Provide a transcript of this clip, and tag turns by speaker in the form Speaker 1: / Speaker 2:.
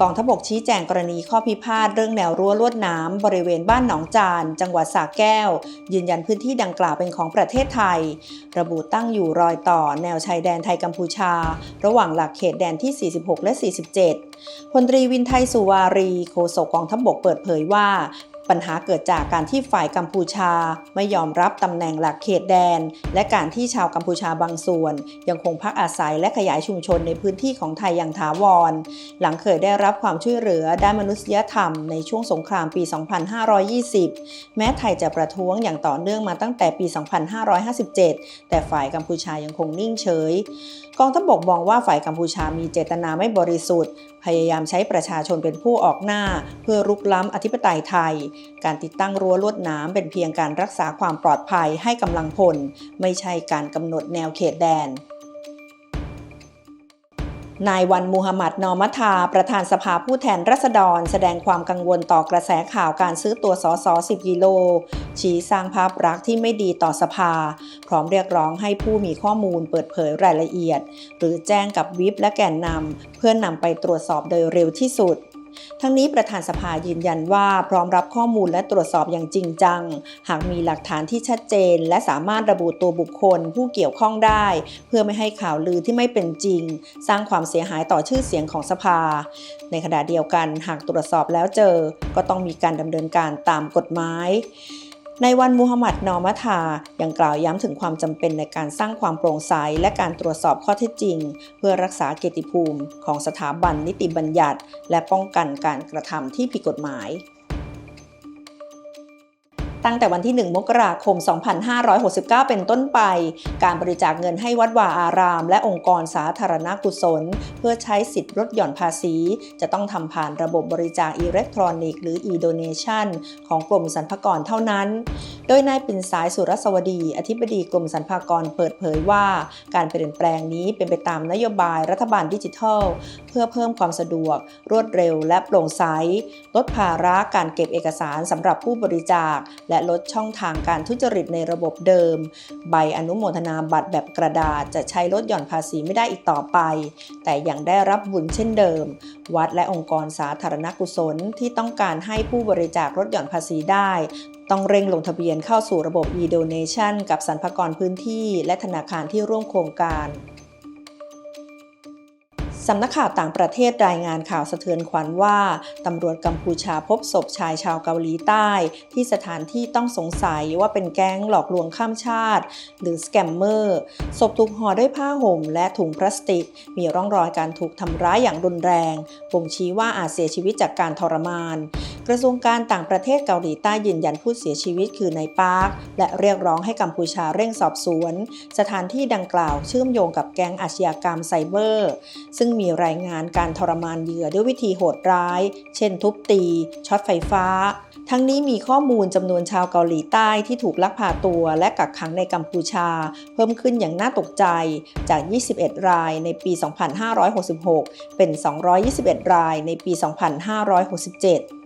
Speaker 1: กองทบกชี้แจงกรณีข้อพิพาทเรื่องแนวรั้วลวดน้ำบริเวณบ้านหนองจาน จังหวัดสระแก้ว ยืนยันพื้นที่ดังกล่าวเป็นของประเทศไทย ระบุตั้งอยู่รอยต่อแนวชายแดนไทยกัมพูชา ระหว่างหลักเขตแดนที่ 46 และ 47พลตรีวินไทยสุวารีโฆษกกองทบกเปิดเผยว่า ปัญหาเกิดจากการที่ฝ่ายกัมพูชาไม่ยอมรับตำแหน่งหลักเขตแดน และการที่ชาวกัมพูชาบางส่วน ยังคงพักอาศัยและขยายชุมชนในพื้นที่ของไทยอย่างถาวร หลังเคยได้รับความช่วยเหลือด้านมนุษยธรรมในช่วงสงครามปี 2520 แม้ไทยจะประท้วงอย่างต่อเนื่องมาตั้งแต่ปี 2557 แต่ฝ่ายกัมพูชายังคงนิ่งเฉย กองทัพบกมองว่าฝ่ายกัมพูชามีเจตนาไม่บริสุทธิ์ พยายามใช้ประชาชนเป็นผู้ออกหน้า เพื่อรุกล้ำอธิปไตยไทยการติดตั้งรั้วลวดหน้ำเป็นเพียงการรักษาความปลอดภัยให้กำลังพล ไม่ใช่การกำหนดแนวเขตแดนนายวันมูฮัมหมัดนอมัทา ประธานสภาผู้แทนราษฎร แสดงความกังวลต่อกระแสข่าวการซื้อตัวสส10กิโล ชี้สร้างภาพลักษณ์ที่ไม่ดีต่อสภา พร้อมเรียกร้องให้ผู้มีข้อมูลเปิดเผยรายละเอียด หรือแจ้งกับวิปและแกนนำเพื่อนนำไปตรวจสอบโดยเร็วที่สุด ทั้งนี้ประธานสภายืนยันว่าพร้อมรับข้อมูลและตรวจสอบอย่างจริงจัง หากมีหลักฐานที่ชัดเจน และสามารถระบุตัวบุคคลผู้เกี่ยวข้องได้ เพื่อไม่ให้ข่าวลือที่ไม่เป็นจริง สร้างความเสียหายต่อชื่อเสียงของสภา ในขณะเดียวกันหากตรวจสอบแล้วเจอ ก็ต้องมีการดำเนินการตามกฎหมาย ในวันมูฮัมหมัดนอมัทายังกล่าวย้ำถึงความจำเป็นในการสร้างความโปร่งใสและการตรวจสอบข้อเท็จจริง เพื่อรักษาเกียรติภูมิของสถาบันนิติบัญญัติ และป้องกันการกระทำที่ผิดกฎหมาย ตั้งแต่วันที่ 1 มกราคม 2569 เป็นต้นไป การบริจาคเงินให้วัดวาอาราม และองค์กรสาธารณกุศล เพื่อใช้สิทธิ์ลดหย่อนภาษี จะต้องทำผ่านระบบบริจาคอิเล็กทรอนิกส์หรือ e-donation ของกรมสรรพากรเท่านั้น โดยนายปิ่นสายสุรสวดี อธิบดีกรมสรรพากรเปิดเผยว่า การเปลี่ยนแปลงนี้เป็นไปตามนโยบายรัฐบาลดิจิทัล เพื่อเพิ่มความสะดวก รวดเร็ว และโปร่งใสลดภาระการเก็บเอกสารสำหรับผู้บริจาคและลดช่องทางการทุจริตในระบบเดิม ใบอนุโมทนาบัตรแบบกระดาษจะใช้ลดหย่อนภาษีไม่ได้อีกต่อไป แต่ยังได้รับบุญเช่นเดิม วัดและองค์กรสาธารณกุศลที่ต้องการให้ผู้บริจาคลดหย่อนภาษีได้ ต้องเร่งลงทะเบียนเข้าสู่ระบบ e-donation กับสรรพากรพื้นที่ และธนาคารที่ร่วมโครงการ สำนักข่าวต่างประเทศรายงานข่าวสะเทือนขวัญว่าตำรวจกัมพูชาพบศพชายชาวเกาหลีใต้ ที่สถานที่ต้องสงสัยว่าเป็นแก๊งหลอกลวงข้ามชาติ หรือสแกมเมอร์ศพถูกห่อด้วยผ้าห่มและถุงพลาสติก มีร่องรอยการถูกทำร้ายอย่างรุนแรงบ่งชี้ว่าอาจเสียชีวิตจากการทรมาน กระทรวงการต่างประเทศเกาหลีใต้ยืนยันผู้เสียชีวิตคือนายปาร์คและเรียกร้องให้กัมพูชาเร่งสอบสวน สถานที่ดังกล่าวเชื่อมโยงกับแก๊งอาชญากรรมไซเบอร์ ซึ่งมีรายงานการทรมานเหยื่อด้วยวิธีโหดร้าย เช่นทุบตี ช็อตไฟฟ้า ทั้งนี้มีข้อมูลจำนวนชาวเกาหลีใต้ที่ถูกลักพาตัวและกักขังในกัมพูชา เพิ่มขึ้นอย่างน่าตกใจจาก 21 รายในปี 2566 เป็น 221 รายในปี 2567